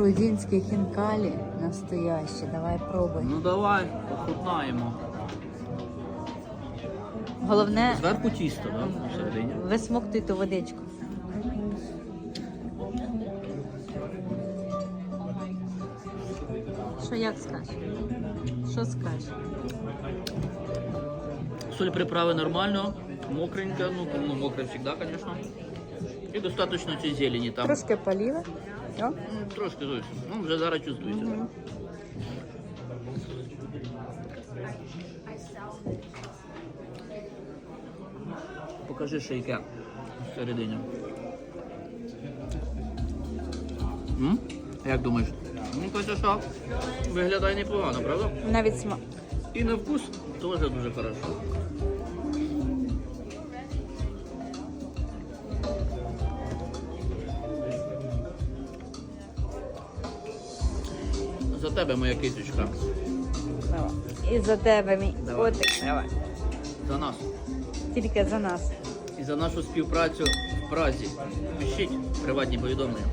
грузинські хінкалі настоящі. Давай пробуй. Ну давай, похутнаємо. Головне Зверху тісто, так? Да? Висмокти ту водичку. Що як скажеш? Що скажеш? Соль приправи нормально, мокренько, ну, ну мокрое всегда, конечно. І достатньо цієї зелені там. Трошки поліва. Ну, Трошки зовсім. Ну, вже зараз чувствується. Мгм. Покажи ще яке всередині. М? Як думаєш? Ну, Катя, що? Виглядає непогано, правда? Навіть смак. І на вкус теж дуже хорошо. За тебе, моя. Давай. І за тебе, мій Давай. котик. Давай. За нас. Тільки за нас. І за нашу співпрацю в Празі. Пишіть приватні повідомлення.